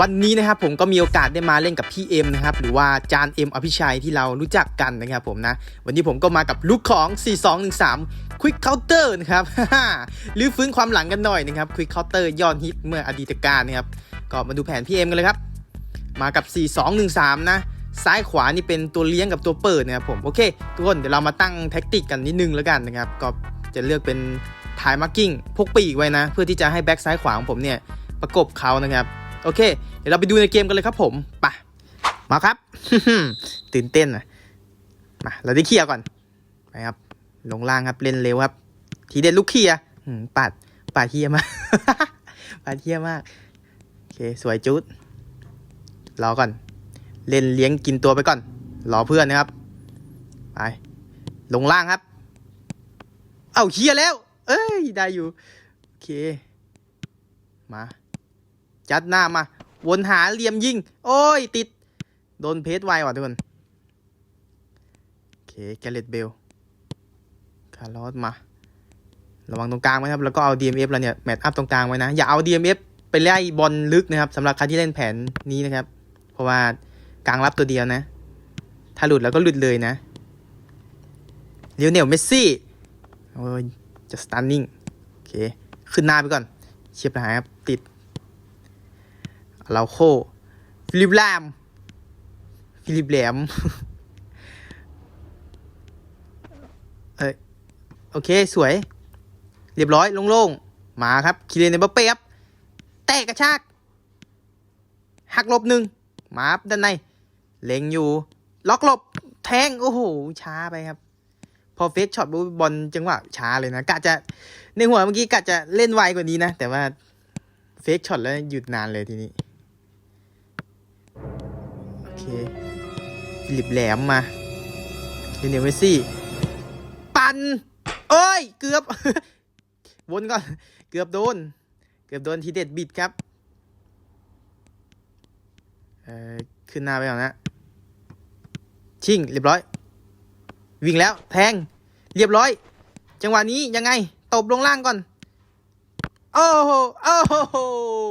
วันนี้นะครับผมก็มีโอกาสได้มาเล่นกับพี่เอ็มนะครับหรือว่าจานเอ็มอภิชัยที่เรารู้จักกันนะครับผมนะ วันนี้ผมก็มากับลูกของ 4213 Quick Counter นะครับหรือฟื้นความหลังกันหน่อยนะครับ Quick Counter ยอดฮิตเมื่ออดีตการนะครับก็มาดูแผนพี่เอ็มกันเลยครับ มากับ 4213 นะซ้ายขวานี่เป็นตัวเลี้ยงกับตัวเปิดนะครับผมโอเค ทุกคนเดี๋ยวเรามาตั้งแท็กติกกันนิดนึงแล้วกันนะครับก็จะเลือกเป็นทายมาร์กิ้งพกปีกไว้นะ เพื่อที่จะให้แบ็กซ้ายขวาของผมเนี่ยประกบเขานะครับ โอเค เดี๋ยวเราไปดูในเกมกันเลยครับผมไปมาครับ ตื่นเต้นนะมาเราได้เคลียร์ก่อนไปครับ ลงล่างครับเล่นเร็วครับ ทีเด็ดลูกเคลียร์ปัดปัดเฮียมากปัดเฮียมากโอเคสวยจุดรอก่อน เล่นเลี้ยงกินตัวไปก่อน รอเพื่อนนะครับไปลงล่างครับ เอ้าเคลียร์แล้ว เอ้ยได้อยู่โอเคมา จัดหน้ามา วนหาเหลี่ยมยิง โอ้ย ติด โดนเพจไวว่ะทุกคน โอเค แกเลตเบล คาร์ลอสมา ระวังตรงกลางไว้นะครับ แล้วก็เอา DMF แล้วเนี่ย แมทอัพตรงกลางไว้นะ อย่าเอา DMF ไปไล่บอลลึกนะครับสำหรับใครที่เล่นแผนนี้นะครับ เพราะว่ากลางรับตัวเดียวนะ ถ้าหลุดแล้วก็หลุดเลยนะเลียวเนลเมสซี่โอ้ยจะสตันนิ่งโอเค ขึ้นหน้าไปก่อน เชียบหายครับ ติด เราโคฟิลิปแลมฟิลิปแหลมเอ้ยโอเคสวย เรียบร้อยโล่งๆมาครับคิเลนเนเบเป๊ครับแตะกระชากหักลบหนึ่งมาด้านใน เล็งอยู่ ล็อกลบแทงโอ้โห ช้าไปครับ พอเฟสช็อตบอลจังหวะช้าเลยนะกะจะในหัวเมื่อกี้กะจะเล่นไวกว่านี้นะ แต่ว่าเฟกช็อตแล้วหยุดนานเลยทีนี้ ฟิลิปแหลมมาเดนเนลเมซี่ ปันโอ้ย เกือบ วนก่อน เกือบโดน เกือบโดนทีเด็ดบิดครับ เอ่อ ขึ้นหน้าไปก่อนนะ ชิงเรียบร้อย วิ่งแล้ว แทง เรียบร้อย จังหวะนี้ยังไง ตบลงล่างก่อน โอ้โห โอ้โห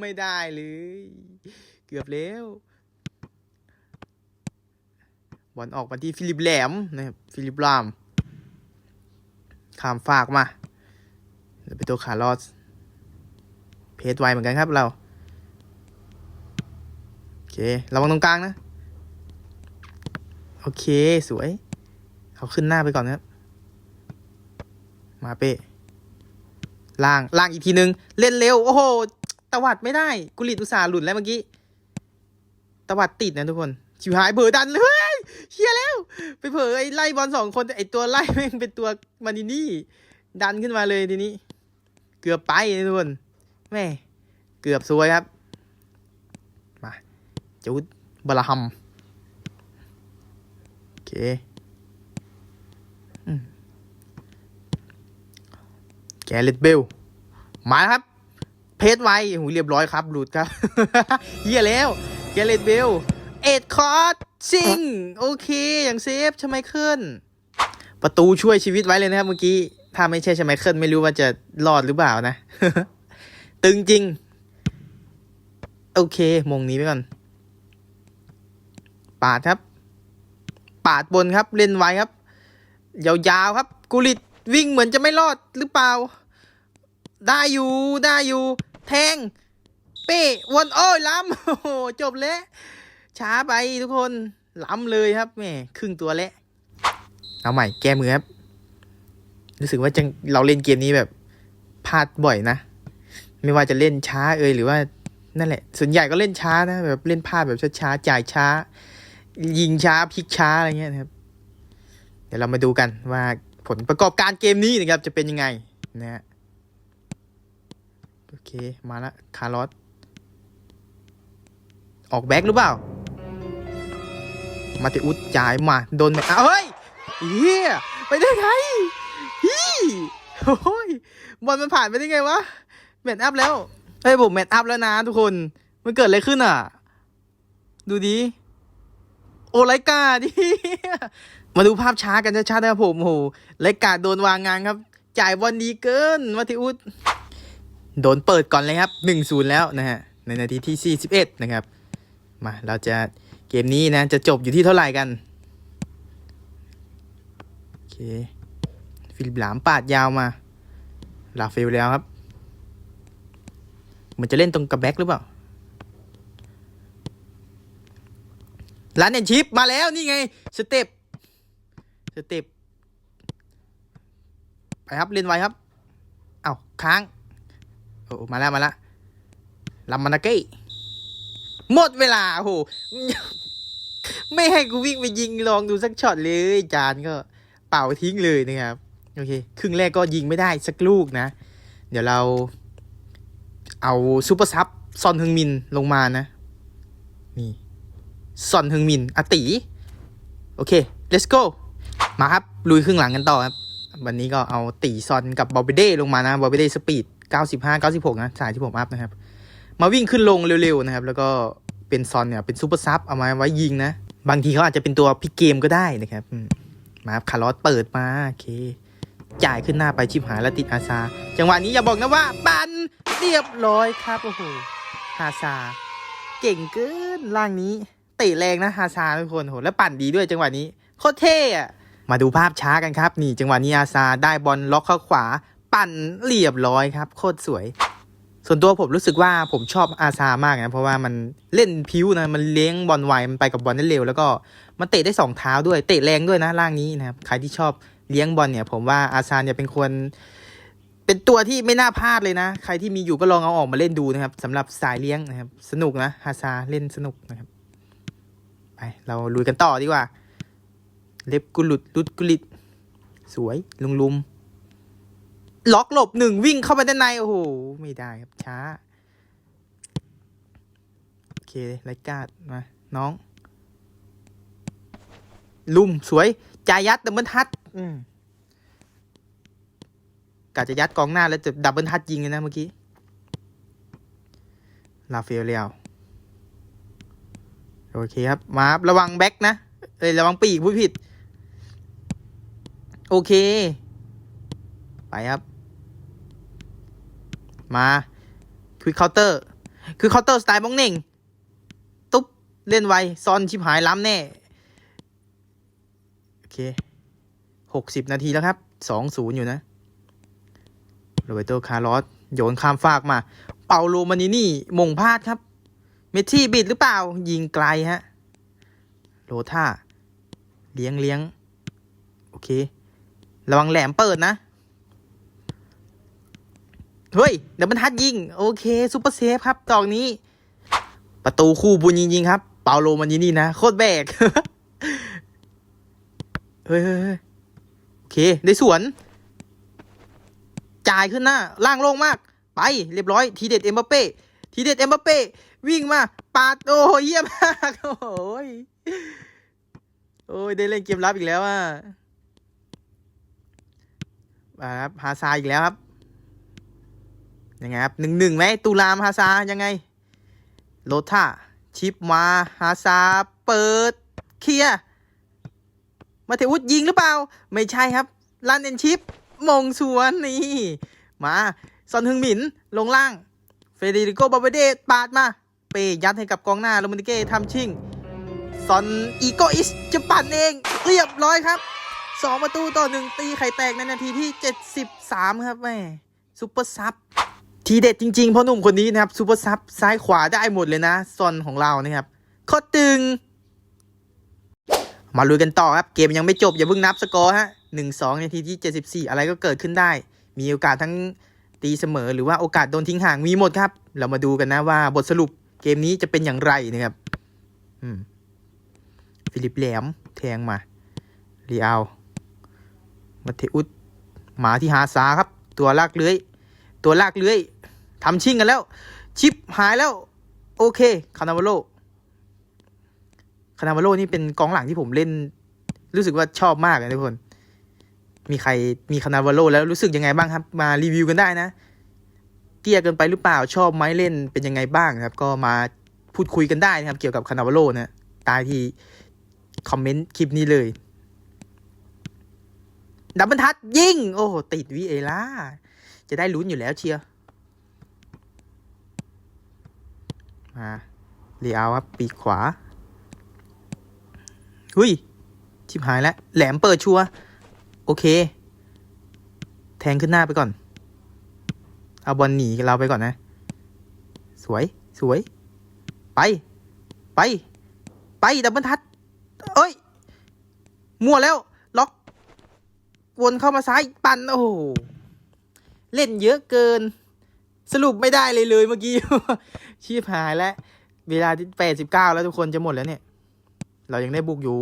ไม่ได้เลย เกือบแล้ว บอลออกมาที่ฟิลิปแหลมนะครับฟิลิปลามข้ามฝากมาเดี๋ยวไปตัวคาร์ลอสเพจไวเหมือนกันครับเราโอเคระวังตรงกลางนะ โอเคสวย เขาขึ้นหน้าไปก่อนนะครับ มาเป้ล่างล่างอีกทีนึง เล่นเร็ว โอ้โหตวัดไม่ได้ กุลิตอุตสาห์หลุดแล้วเมื่อกี้ตวัดติดนะทุกคน ชิวหายเผลอดันเลย เฮียแล้ว ไปเผลอไอ้ไล่บอลสองคนแต่ไอ้ตัวไล่แม่งเป็นตัวมานินี่ ดันขึ้นมาเลยทีนี้ เกือบไปทุกคนแม่เกือบซวยครับ มาจูดบลาฮัมโอเคแกเลตเบล มาครับ เพจไวหูเรียบร้อยครับ หลุดครับเยี่ยแล้ว แกเลตเบล เอ็ดคอร์ดซิงโอเค อย่างเซฟชไมเคิลประตูช่วยชีวิตไว้เลยนะครับเมื่อกี้ ถ้าไม่ใช่ชไมเคิลไม่รู้ว่าจะรอดหรือเปล่านะ ตึงจริง โอเค มงนี้ไปก่อน ปาดครับ ปาดบนครับ เล่นไว้ครับ ยาวๆครับ กุลิตวิ่งเหมือนจะไม่รอดหรือเปล่า ได้อยู่ได้อยู่ แทง เป้วนโอ้ยล้ำโอ้จบแล้ว ช้าไปทุกคนล้ำเลยครับแม่ครึ่งตัวแล้วเอาใหม่แก้มือครับ รู้สึกว่าจะเราเล่นเกมนี้แบบพลาดบ่อยนะ ไม่ว่าจะเล่นช้าเอ่ยหรือว่านั่นแหละ ส่วนใหญ่ก็เล่นช้านะ แบบเล่นพลาดแบบช้าๆจ่ายช้า ยิงช้าพลิกช้าอะไรเงี้ยนะครับ เดี๋ยวเรามาดูกันว่าผลประกอบการเกมนี้นะครับ จะเป็นยังไงนะฮะโอเคมาละคาร์ลอสออกแบ็กหรือเปล่า มาติอุสจ่ายมาโดนแมอ้าวเฮ้ยเฮียไปได้ไงฮีโอ้ยบอลมันผ่านไปได้ไงวะแมตอัพแล้วเฮ้ยผมแมตอัพแล้วนะทุกคนมันเกิดอะไรขึ้นอะ ดูดิโอ้ไรกาดิมาดูภาพช้ากันชัดๆนะครับผมโอ้โหไรกาโดนวางงานครับ จ่ายบอลดีเกินมาติอุสโดนเปิดก่อนเลยครับหนึ่งศูนย์แล้วนะฮะในนาทีที่41นะครับ มาเราจะ เกมนี้นะจะจบอยู่ที่เท่าไหร่กัน โอเค ฟิลิปหลามปาดยาวมา ลาเฟลแล้วครับมันจะเล่นตรงกับแบ็คหรือเปล่าร้านเนนชิปมาแล้วนี่ไง สเต็ป สเต็ป ไปครับ เล่นไวครับ เอา้าค้าง โอ้มาแล้ว มาแล้วลำมานาเก้ หมดเวลาโห ไม่ให้กูวิ่งไปยิงลองดูสักช็อตเลยจานก็เป่าทิ้งเลยนะครับ โอเค ครึ่งแรกก็ยิงไม่ได้สักลูกนะ เดี๋ยวเราเอาซูเปอร์ซับซอนฮึงมินลงมานะ นี่ซอนฮึงมินอติโอเค let's go มาครับ ลุยครึ่งหลังกันต่อครับ วันนี้ก็เอาตีซอนกับบอลเบเด้ลงมานะบอลเบเด้สปีด 95 96 นะสายที่ผมอัพนะครับ มาวิ่งขึ้นลงเร็วๆนะครับ แล้วก็เป็นซอนเนี่ยเป็นซูเปอร์ซับเอามาไว้ยิงนะ บางทีเขาอาจจะเป็นตัวพิกเกมก็ได้นะครับมาครับคาร์ลอสเปิดมาโอเค จ่ายขึ้นหน้าไปชิบหายแล้วติดอาซา จังหวะนี้อย่าบอกนะว่าปันเรียบร้อยครับโอ้โหฮาซา เก่งเกินล่างนี้เตะแรงนะฮาซาทุกคนโหแล้วปั่นดีด้วยจังหวะนี้โคตรเท่อะมาดูภาพช้ากันครับ นี่จังหวะนี้อาซาได้บอลล็อกเข้าขวา ปั่นเรียบร้อยครับ โคตรสวย ส่วนตัวผมรู้สึกว่าผมชอบอาซามากนะเพราะว่ามันเล่นพิ้วนะมันเลี้ยงบอลไวมันไปกับบอลได้เร็ว แล้วก็มันเตะได้สองเท้าด้วยเตะแรงด้วยนะล่างนี้นะครับใครที่ชอบเลี้ยงบอลเนี่ย ผมว่าอาซาเนี่ยเป็นคนเป็นตัวที่ไม่น่าพลาดเลยนะ ใครที่มีอยู่ก็ลองเอาออกมาเล่นดูนะครับสำหรับสายเลี้ยงนะครับ สนุกนะฮาซาเล่นสนุกนะครับ ไป เราลุยกันต่อดีกว่า เล็บกุลุดลุดกุลิด สวยลุงลุม ล็อกหลบหนึ่งวิ่งเข้าไปด้านใน โอ้โห ไม่ได้ครับ ช้า โอเคไรกาดมา น้อง ลุมสวยจายัดดับเบิลทัดกะจะยัดกองหน้าแล้วจะดับเบิลทัดยิงเลยนะเมื่อกี้ ลาเฟลเลียวโอเคครับ มาบระวังแบ็กนะ เอ้ย ระวังปีกผู้ผิด โอเค ไปครับ มาคือเคาน์เตอร์ คือเคาน์เตอร์สไตล์บ้องเน่ง ตุ๊บ เล่นไวซอนชิบหายล้ำแน่ โอเคหกสิบนาทีแล้วครับสองศูนย์อยู่นะโรเบโตคาร์ลอสโยนข้ามฟากมา เปาโลมานินี่มงพลาดครับ เมสซี่บิดหรือเปล่า ยิงไกลฮะ โรท่า เลี้ยงเลี้ยง โอเค ระวังแหลมเปิดนะ เฮ้ยเดี๋ยวมันทัดยิง โอเคซูเปอร์เซฟครับตอกนี้ ประตูคู่บุญจริงๆครับ เปาโลมานินี่นะ โคตรแบกเฮ้ยเฮ้ยเฮ้ยโอเค ได้สวน จ่ายขึ้นหน้า ล่างโล่งมาก ไป เรียบร้อย ทีเด็ดเอ็มบัปเป้ ทีเด็ดเอ็มบัปเป้ วิ่งมา ปาด โอ้เยี่ยมมาก โอ้ยโอ้ย ได้เล่นเกมรับอีกแล้วอะมาครับฮาซาอีกแล้วครับ ยังไงครับหนึ่งหนึ่งไหมตูรามฮาซายังไงโรท่าชิปมาฮาซาเปิดเคลียร์มาเทวุฒยิงหรือเปล่า ไม่ใช่ครับลันเอนชิปมงสวนนี่มาซอนฮึงหมินลงล่าง เฟเดริโกบาเบเดปาดมา เปยัดให้กับกองหน้าโรมานิเก้ทำชิ่งซอนอีโกอิสจะปั่นเองเรียบร้อยครับสองประตูต่อหนึ่งตีไข่แตกในนาทีที่ 73 ครับแม่ซุปเปอร์ซับ ทีเด็ดจริงๆ เพราะหนุ่มคนนี้นะครับซุปเปอร์ซับซ้ายขวาได้หมดเลยนะซอนของเรานะครับโคตรตึง มาลุยกันต่อครับ เกมยังไม่จบอย่าเพิ่งนับสกอร์ฮะหนึ่งสองนาทีที่74อะไรก็เกิดขึ้นได้ มีโอกาสทั้งตีเสมอ หรือว่าโอกาสโดนทิ้งห่างมีหมดครับ เรามาดูกันนะว่าบทสรุปเกมนี้จะเป็นอย่างไรนะครับฟิลิปแหลมแทงมาเรียวมาเทอุสหมาที่หาสาครับ ตัวลากเลื้อย ตัวลากเลื้อย ทำชิ่งกันแล้ว ชิปหายแล้ว โอเค คานาวาโลคานาวาโลนี่เป็นกองหลังที่ผมเล่น รู้สึกว่าชอบมากเลยทุกคน มีใครมีคานาวาโลแล้วรู้สึกยังไงบ้างครับ มารีวิวกันได้นะ เตี้ยเกินไปหรือเปล่าชอบไหมเล่นเป็นยังไงบ้างครับ ก็มาพูดคุยกันได้นะครับ เกี่ยวกับคานาวาโลนะตายที่คอมเมนต์คลิปนี้เลยดับเบิลทัดยิง โอ้โห ติดวิเอล่า จะได้ลุ้นอยู่แล้วเชียร์ มาเลียวครับปีกขวาหุยชิบหายแล้ว แหลมเปิดชัวโอเค แทงขึ้นหน้าไปก่อน เอาบอลหนีเราไปก่อนนะ สวยสวย ไป ไป ไปดับเบิลทัดเอ้ย มั่วแล้ว ล็อก วนเข้ามาซ้าย ปั่น โอ้โห เล่นเยอะเกิน สรุปไม่ได้เลยเลยเมื่อกี้ ชีพหายแล้ว เวลาที่แปดสิบเก้าแล้วทุกคนจะหมดแล้วเนี่ย เรายังได้บุกอยู่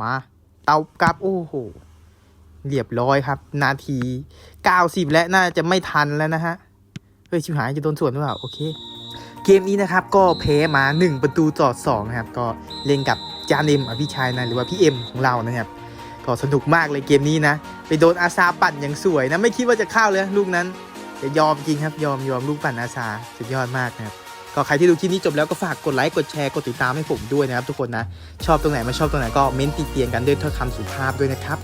มา เตากลับ โอ้โห เรียบร้อยครับ นาทีเก้าสิบและน่าจะไม่ทันแล้วนะฮะ เฮ้ย ชิบหายจะโดนส่วนหรือเปล่า โอเค เกมนี้นะครับ ก็แพ้มา1ประตูต่อ2นะครับ ก็เล่นกับจานเอ็มอภิชัยนะ หรือว่าพี่เอ็มของเรานะครับ ก็สนุกมากเลยเกมนี้นะ ไปโดนอาซาปั่นอย่างสวยนะไม่คิดว่าจะเข้าเลยลูกนั้นแต่ยอมจริงครับยอมยอมลูกปั่นอาซาสุดยอดมากนะครับก็ใครที่ดูคลิปนี้จบแล้วก็ฝากกดไลค์กดแชร์กดติดตามให้ผมด้วยนะครับทุกคนนะ ชอบตรงไหนไม่ชอบตรงไหนก็เม้นติเตียงกันด้วยถ้อยคำสุภาพด้วยนะครับ